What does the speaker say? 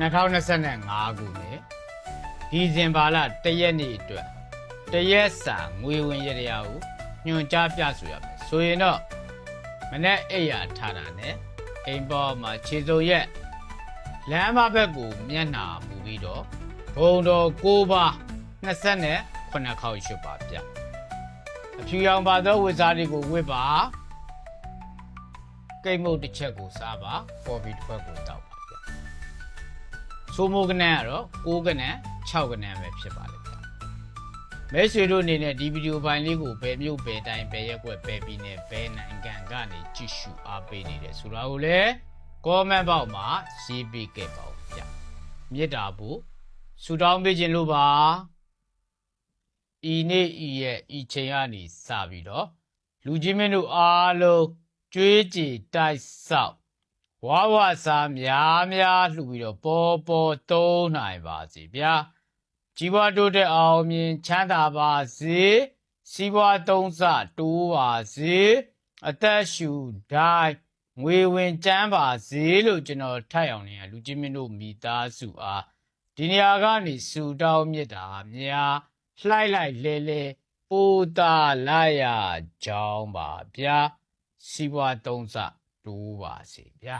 2025ခုနှစ်ဒီဇင်ဘာလတရက်နေ့အတွက်တရက်စာငွေဝင်ရတရားကိုညွှန်ကြားပြဆိုရမယ်ဆိုရင်တော့မနေ့အိယာထားတာနဲ့အိမ်ပေါ်မှာခြေစုံရက်လမ်းမဘက်ကိုမျက်နှာမူပြီးတော့ဘုံတော်6ပါ20နဲ့9ခေါက်ရွှတ်ပါဗျအဖြူရောင်ပါသောဝိစားတွေကိုဝစ်ပါကိတ်မုတ်တစ်ချက်ကိုစားပါကော်ဖီတစ်ခွက်ကိုတောက်ပါဗျ ဆိုမိုကနန်းကတော့6ကနန်း6ကနန်းပဲဖြစ်ပါလိမ့်မယ်မဲဆွေတို့အနေနဲ့ဒီဗီဒီယိုဖိုင်လေးကိုဘယ်မြို့ဘယ်တိုင်းဘယ်ရက်ွက်ဘယ်ပြည်နယ်ဘယ်နိုင်ငံကနေကြည့်ရှုအားပေးနေတယ်ဆိုတာကိုလည်း comment box မှာရေးပေးခဲ့ပါဦးဗျမြစ်တာဖို့ဆူတောင်းပေးခြင်းလို့ပါဤနေ့ဤရဲ့ဤချိန်ကနေစပြီးတော့လူကြီးမင်းတို့အားလုံးကြွေးကြည်တိုက်ဆောက် ဝါဝစားများများလှူပြီးတော့ပေါ်ပေါ်သုံးနိုင်ပါစေဗျာကြီးပွားတိုးတက်အောင်မြင်ချမ်းသာပါစေစီးပွားသုံးစတိုးပါစေအသက်ရှူတိုင်းငွေဝင်ကျန်းပါစေလို့ကျွန်တော်ထိုက်အောင်နေရလူကြီးမင်းတို့မိသားစုအားဒီနေရာကနေစူတောင်းမြစ်တာများလှိုက်လိုက်လဲလဲပို့တာလိုက်ရကြောင်းပါဗျာစီးပွားသုံးစ တိုးပါစေဗျာ